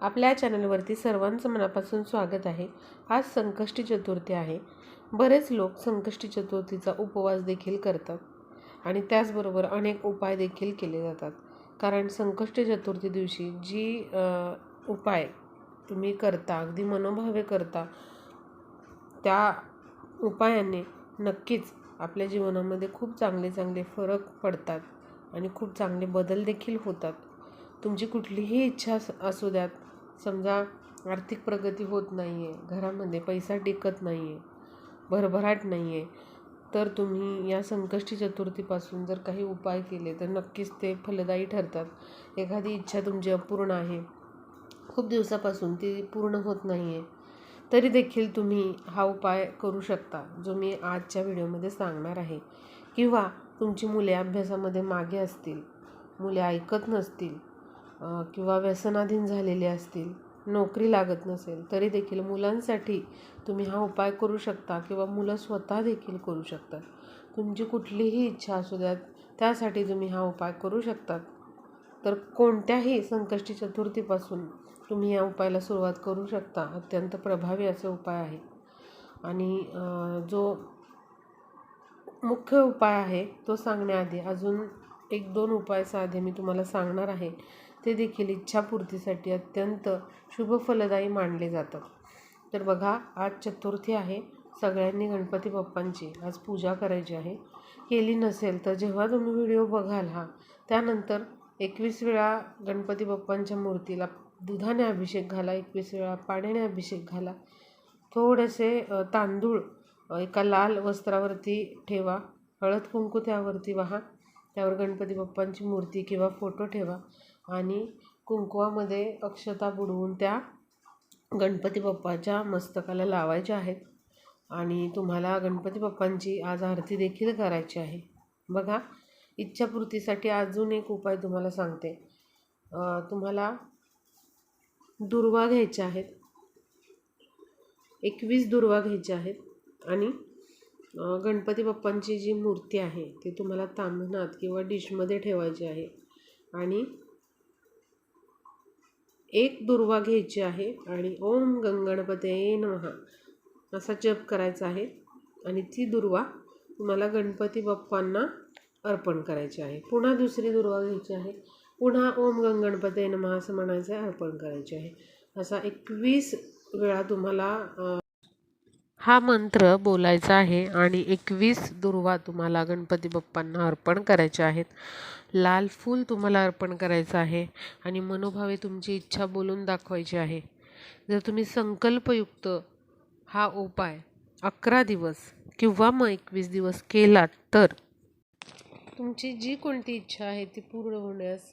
आपल्या चॅनलवरती सर्वांचं मनापासून स्वागत आहे. आज संकष्टी चतुर्थी आहे. बरेच लोक संकष्टी चतुर्थीचा उपवास देखील करतात आणि त्याचबरोबर अनेक उपाय देखील केले जातात. कारण संकष्टी चतुर्थी दिवशी जी उपाय तुम्ही करता अगदी मनोभावे करता त्या उपायाने नक्कीच आपल्या जीवनामध्ये खूप चांगले चांगले फरक पडतात आणि खूप चांगले बदल देखील होतात. तुमची कुठलीही इच्छा अस- असू द्यात समजा आर्थिक प्रगती होत नाही आहे घरामध्ये पैसा टिकत नाही आहे भरभराट नाही आहे तर तुम्ही या संकष्टी चतुर्थीपासून जर काही उपाय केले तर नक्कीच ते फलदायी ठरतात. एखादी इच्छा तुमची अपूर्ण आहे खूप दिवसापासून ती पूर्ण होत नाही आहे तरी देखील तुम्ही हा उपाय करू शकता जो मी आजच्या व्हिडिओमध्ये सांगणार आहे. किंवा तुमची मुले अभ्यासामध्ये मागे असतील मुले ऐकत नसतील किंवा व्यसनाधीन झालेले असतील नोकरी लागत नसेल तरी देखील मुलांसाठी तुम्ही हा उपाय करू शकता किंवा मुलं स्वतः देखील करू शकतात. तुमची कुठलीही इच्छा असू द्यात त्यासाठी तुम्ही हा उपाय करू शकतात. तर कोणत्याही संकष्टी चतुर्थीपासून तुम्ही या उपायाला सुरुवात करू शकता अत्यंत प्रभावी असे उपाय आहे आणि जो मुख्य उपाय आहे तो सांगण्याआधी अजून एक दोन उपाय साधे मी तुम्हाला सांगणार आहे. ते देखील इच्छापूर्तीसाठी अत्यंत शुभ फलदायी मानले जातात. तर बघा आज चतुर्थी आहे. सगळ्यांनी गणपती बाप्पांची आज पूजा करायची आहे. केली नसेल तर जेव्हा तुम्ही व्हिडिओ बघाल हा त्यानंतर एकवीस वेळा गणपती बाप्पांच्या मूर्तीला दुधाने अभिषेक घाला एकवीस वेळा पाण्याने अभिषेक घाला. थोडेसे तांदूळ एका लाल वस्त्रावरती ठेवा हळद कुंकू त्यावरती वाहा. त्यावर गणपती बाप्पांची मूर्ती किंवा फोटो ठेवा आणि कुंकवामध्ये अक्षता बुडवून त्या गणपती बाप्पाच्या मस्तकाला लावायच्या आहेत. आणि तुम्हाला गणपती बाप्पांची आज आरती देखील करायची आहे. बघा इच्छापूर्तीसाठी अजून एक उपाय तुम्हाला सांगते. तुम्हाला दुर्वा घ्यायच्या आहेत. एकवीस दुर्वा घ्यायच्या आहेत आणि गणपती बाप्पांची जी मूर्ती आहे ती तुम्हाला तांबणात किंवा डिशमध्ये ठेवायची आहे. आणि एक दुर्वा घ्यायची आहे आणि ओम गंगणपते नमहा असा जप करायचा आहे. आणि ती दुर्वा तुम्हाला गणपती बाप्पांना अर्पण करायची आहे. पुन्हा दुसरी दुर्वा घ्यायची आहे. पुन्हा ओम गंगणपते नमहा असं म्हणायचं आहे अर्पण करायचे आहे. असा एकवीस वेळा तुम्हाला हा मंत्र बोलायचा आहे आणि एकवीस दुर्वा तुम्हाला गणपती बाप्पांना अर्पण करायचे आहेत. लाल फूल तुम्हाला अर्पण करायचं आहे आणि मनोभावे तुमची इच्छा बोलून दाखवायची आहे. जर तुम्ही संकल्पयुक्त हा उपाय अकरा दिवस किंवा मग एकवीस दिवस केलात तर तुमची जी कोणती इच्छा आहे ती पूर्ण होण्यास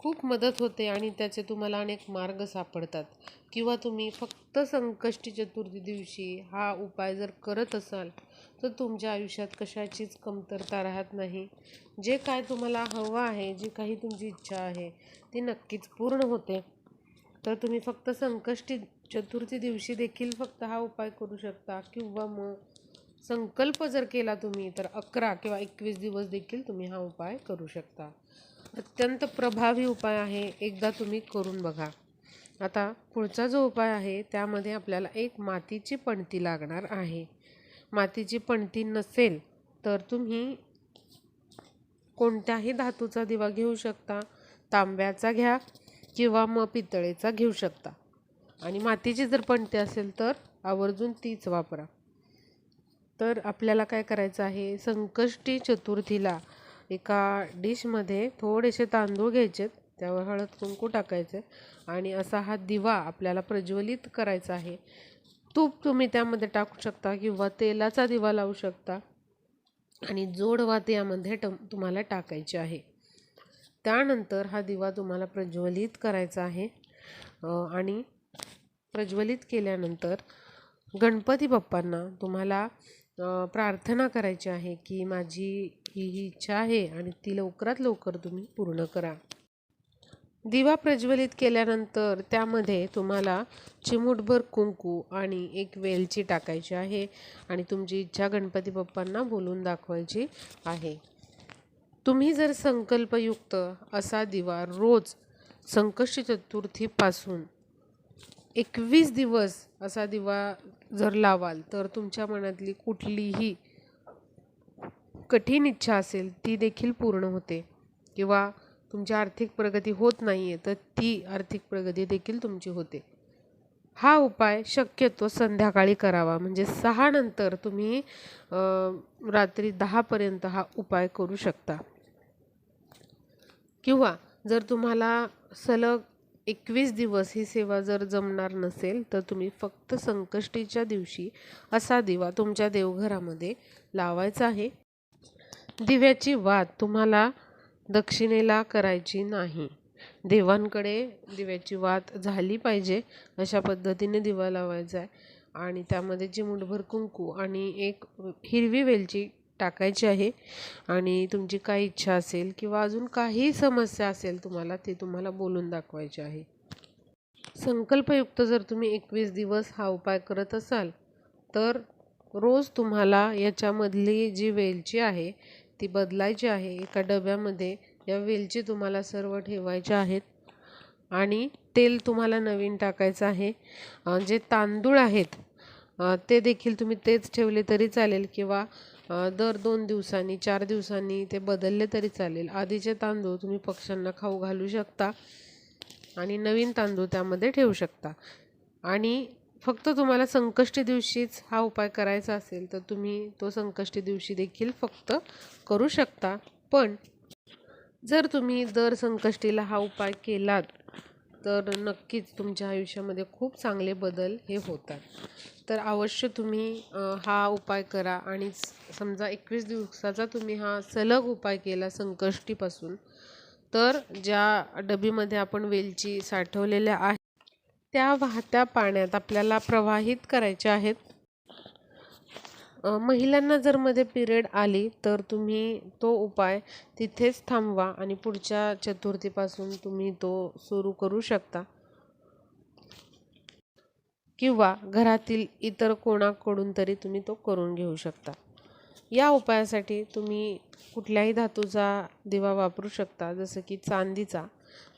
खूप मदत होते आणि त्याचे तुम्हाला अनेक मार्ग सापडतात. किंवा तुम्ही फक्त संकष्टी चतुर्थी दिवशी हा उपाय जर करत असाल तर तुमच्या आयुष्यात कशाचीच कमतरता राहत नाही. जे काय तुम्हाला हवं आहे जी काही तुमची इच्छा आहे ती नक्कीच पूर्ण होते. तर तुम्ही फक्त संकष्टी चतुर्थी दिवशी देखील फक्त हा उपाय करू शकता. किंवा मग संकल्प जर केला तुम्ही तर अकरा किंवा एकवीस दिवस देखील तुम्ही हा उपाय करू शकता. अत्यंत प्रभावी उपाय आहे. एकदा तुम्ही करून बघा. आता पुढचा जो उपाय आहे त्यामध्ये आपल्याला एक मातीची पणती लागणार आहे. मातीची पणती नसेल तर तुम्ही कोणत्याही धातूचा दिवा घेऊ शकता तांब्याचा घ्या किंवा मग पितळेचा घेऊ शकता. आणि मातीची जर पणती असेल तर आवर्जून तीच वापरा. तर आपल्याला काय करायचं आहे? संकष्टी चतुर्थीला एका डिशमध्ये थोडेसे तांदूळ घ्यायचेत त्यावर हळद कुंकू टाकायचे आणि असा हा दिवा आपल्याला प्रज्वलित करायचा आहे. तूप तुम्ही त्यामध्ये टाकू शकता किंवा तेलाचा दिवा लावू शकता आणि जोडवात यामध्ये टम तुम्हाला टाकायचे आहे. त्यानंतर हा दिवा तुम्हाला प्रज्वलित करायचा आहे. आणि प्रज्वलित केल्यानंतर गणपती बाप्पांना तुम्हाला प्रार्थना करायची आहे की माझी ही ही इच्छा आहे आणि ती लवकरात लवकर तुम्ही पूर्ण करा. दिवा प्रज्वलित केल्यानंतर त्यामध्ये तुम्हाला चिमूटभर कुंकू आणि एक वेलची टाकायची आहे आणि तुमची इच्छा गणपती बाप्पांना बोलून दाखवायची आहे. तुम्ही जर संकल्पयुक्त असा दिवा रोज संकष्टी चतुर्थीपासून एकवीस दिवस असा दिवा जर लावाल तर तुमच्या मनातली कुठलीही कठीण इच्छा असेल ती देखील पूर्ण होते. किंवा तुमची आर्थिक प्रगती होत नाही आहे तर ती आर्थिक प्रगती देखील तुमची होते. हा उपाय शक्यतो संध्याकाळी करावा. म्हणजे सहा नंतर तुम्ही रात्री दहापर्यंत हा उपाय करू शकता. किंवा जर तुम्हाला सलग एकवीस दिवस ही सेवा जर जमणार नसेल तर तुम्ही फक्त संकष्टीच्या दिवशी असा दिवा तुमच्या देवघरामध्ये लावायचा आहे. दिव्याची वात तुम्हाला दक्षिणेला करायची नाही. देवांकडे दिव्याची वात झाली पाहिजे अशा पद्धतीने दिवा लावायचा आहे. आणि त्यामध्ये चिमूटभर कुंकू आणि एक हिरवी वेलची टाकायची आहे. आणि तुमची काही इच्छा असेल किंवा अजून काही समस्या असेल तुम्हाला ते तुम्हाला बोलून दाखवायचे आहे. संकल्पयुक्त जर तुम्ही एकवीस दिवस हा उपाय करत असाल तर रोज तुम्हाला याच्यामधली जी वेलची आहे ती बदलायची आहे. एका डब्यामध्ये या वेलची तुम्हाला सर्व ठेवायच्या आहेत. आणि तेल तुम्हाला नवीन टाकायचं आहे. जे तांदूळ आहेत ते देखील तुम्ही तेच ठेवले तरी चालेल किंवा दर दोन दिवसांनी चार दिवसांनी ते बदलले तरी चालेल. आधीचे तांदूळ तुम्ही पक्ष्यांना खाऊ घालू शकता आणि नवीन तांदूळ त्यामध्ये ठेवू शकता. आणि फक्त तुम्हाला संकष्टी दिवशीच हा उपाय करायचा असेल तर तुम्ही तो संकष्टी दिवशी देखील फक्त करू शकता. पण जर तुम्ही दर संकष्टीला हा उपाय केलात तर नक्कीच तुमच्या आयुष्यामध्ये खूप चांगले बदल हे होतात. तर अवश्य तुम्ही हा उपाय करा. आणि समजा एकवीस दिवसाचा तुम्ही हा सलग उपाय केला संकष्टीपासून तर ज्या डबीमध्ये आपण वेलची साठवलेल्या आहेत त्या वाहत्या पाण्यात आपल्याला प्रवाहित करायच्या आहेत. महिलांना जर मध्ये पिरियड आली तर तुम्ही तो उपाय तिथेच थांबवा आणि पुढच्या चतुर्थीपासून तुम्ही तो सुरू करू शकता. किंवा घरातील इतर कोणाकडून तरी तुम्ही तो करून घेऊ शकता. या उपायासाठी तुम्ही कुठल्याही धातूचा दिवा वापरू शकता जसं की चांदीचा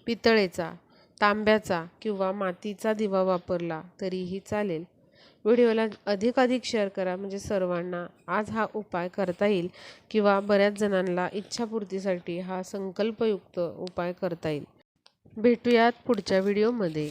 पितळेचा तांब्याचा किंवा मातीचा दिवा वापरला तरीही चालेल. व्हिडिओला अधिकाधिक शेअर करा म्हणजे सर्वांना आज हा उपाय करता येईल किंवा बऱ्याच जणांना इच्छापूर्तीसाठी हा संकल्पयुक्त उपाय करता येईल. भेटूयात पुढच्या व्हिडिओमध्ये.